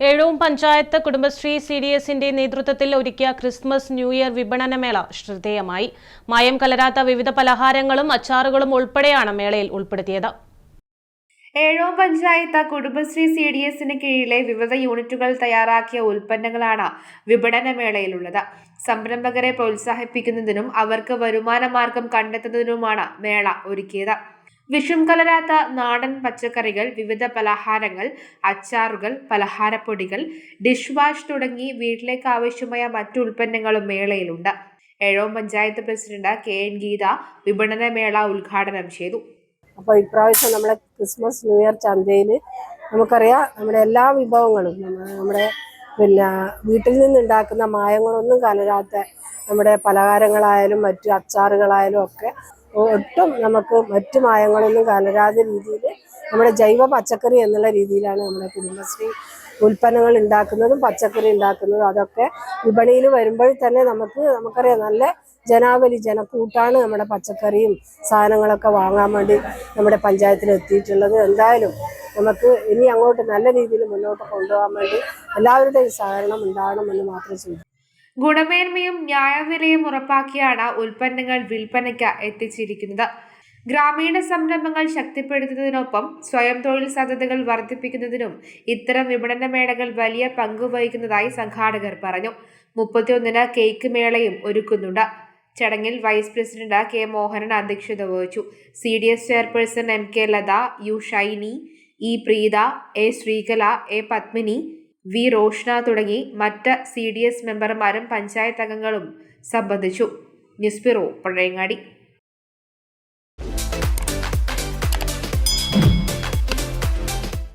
ഏഴവും panchayat Kudumbashree C D എസിന്റെ നേതൃത്വത്തിൽ ഒരുക്കിയ ക്രിസ്മസ് ന്യൂ ഇയർ വിപണനമേള ശ്രദ്ധേയമായി. മായം കലരാത്ത വിവിധ പലഹാരങ്ങളും അച്ചാറുകളും ഉൾപ്പെടെയാണ് മേളയിൽ ഉൾപ്പെടുത്തിയത്. ഏഴോ പഞ്ചായത്ത് കുടുംബശ്രീ സി ഡി എസിന് കീഴിലെ വിവിധ യൂണിറ്റുകൾ തയ്യാറാക്കിയ ഉൽപ്പന്നങ്ങളാണ് വിപണന മേളയിലുള്ളത് സംരംഭകരെ പ്രോത്സാഹിപ്പിക്കുന്നതിനും അവർക്ക് വരുമാന മാർഗം കണ്ടെത്തുന്നതിനുമാണ് മേള ഒരുക്കിയത്. വിഷം കലരാത്ത നാടൻ പച്ചക്കറികൾ വിവിധ പലഹാരങ്ങൾ അച്ചാറുകൾ പലഹാരപ്പൊടികൾ ഡിഷ് വാഷ് തുടങ്ങി വീട്ടിലേക്ക് ആവശ്യമായ മറ്റു ഉൽപ്പന്നങ്ങളും മേളയിലുണ്ട്. Ezhome panchayat president K N Geetha വിപണന മേള ഉദ്ഘാടനം ചെയ്തു. അപ്പോൾ ഇപ്രാവശ്യം നമ്മുടെ ക്രിസ്മസ് ന്യൂ ഇയർ ചന്തയിൽ നമുക്കറിയാം നമ്മുടെ എല്ലാ വിഭവങ്ങളും നമ്മുടെ പിന്നെ വീട്ടിൽ നിന്നുണ്ടാക്കുന്ന മായങ്ങളൊന്നും കലരാത്ത നമ്മുടെ പലഹാരങ്ങളായാലും മറ്റു അച്ചാറുകളായാലും ഒക്കെ ഒട്ടും നമുക്ക് മറ്റു മായങ്ങളൊന്നും കലരാതെ രീതിയിൽ നമ്മുടെ ജൈവ പച്ചക്കറി എന്നുള്ള രീതിയിലാണ് നമ്മുടെ കുടുംബശ്രീ ഉൽപ്പന്നങ്ങൾ ഉണ്ടാക്കുന്നതും പച്ചക്കറി ഉണ്ടാക്കുന്നതും അതൊക്കെ വിപണിയിൽ വരുമ്പോൾ തന്നെ നമുക്ക് നമുക്കറിയാം നല്ല ജനാവലി ജനക്കൂട്ടാണ് നമ്മുടെ പച്ചക്കറിയും സാധനങ്ങളൊക്കെ വാങ്ങാൻ വേണ്ടി നമ്മുടെ പഞ്ചായത്തിൽ എത്തിയിട്ടുള്ളത്. എന്തായാലും നമുക്ക് ഇനി അങ്ങോട്ട് നല്ല രീതിയിൽ മുന്നോട്ട് കൊണ്ടുപോകാൻ വേണ്ടി എല്ലാവരുടെയും സഹകരണം ഉണ്ടാകണമെന്ന് മാത്രം സൂചിപ്പിക്കുന്നു ഗുണമേന്മയും ന്യായവിലയും ഉറപ്പാക്കിയാണ് ഉൽപ്പന്നങ്ങൾ വിൽപ്പനയ്ക്ക് എത്തിച്ചിരിക്കുന്നത്. ഗ്രാമീണ സംരംഭങ്ങൾ ശക്തിപ്പെടുത്തുന്നതിനൊപ്പം സ്വയം തൊഴിൽ സാധ്യതകൾ വർദ്ധിപ്പിക്കുന്നതിനും ഇത്തരം വിപണന മേളകൾ വലിയ പങ്ക് വഹിക്കുന്നതായി സംഘാടകർ പറഞ്ഞു. മുപ്പത്തിയൊന്നിന് കേക്ക് മേളയും ഒരുക്കുന്നുണ്ട്. ചടങ്ങിൽ വൈസ് പ്രസിഡന്റ് കെ മോഹനൻ അധ്യക്ഷത വഹിച്ചു. C D S chairperson M K Latha U Shiny E Preetha A Sreekala A Padmini V Roshna തുടങ്ങി മറ്റ് സി ഡി എസ് മെമ്പർമാരും പഞ്ചായത്ത് അംഗങ്ങളും സംബന്ധിച്ചു. News bureau Pazhayangadi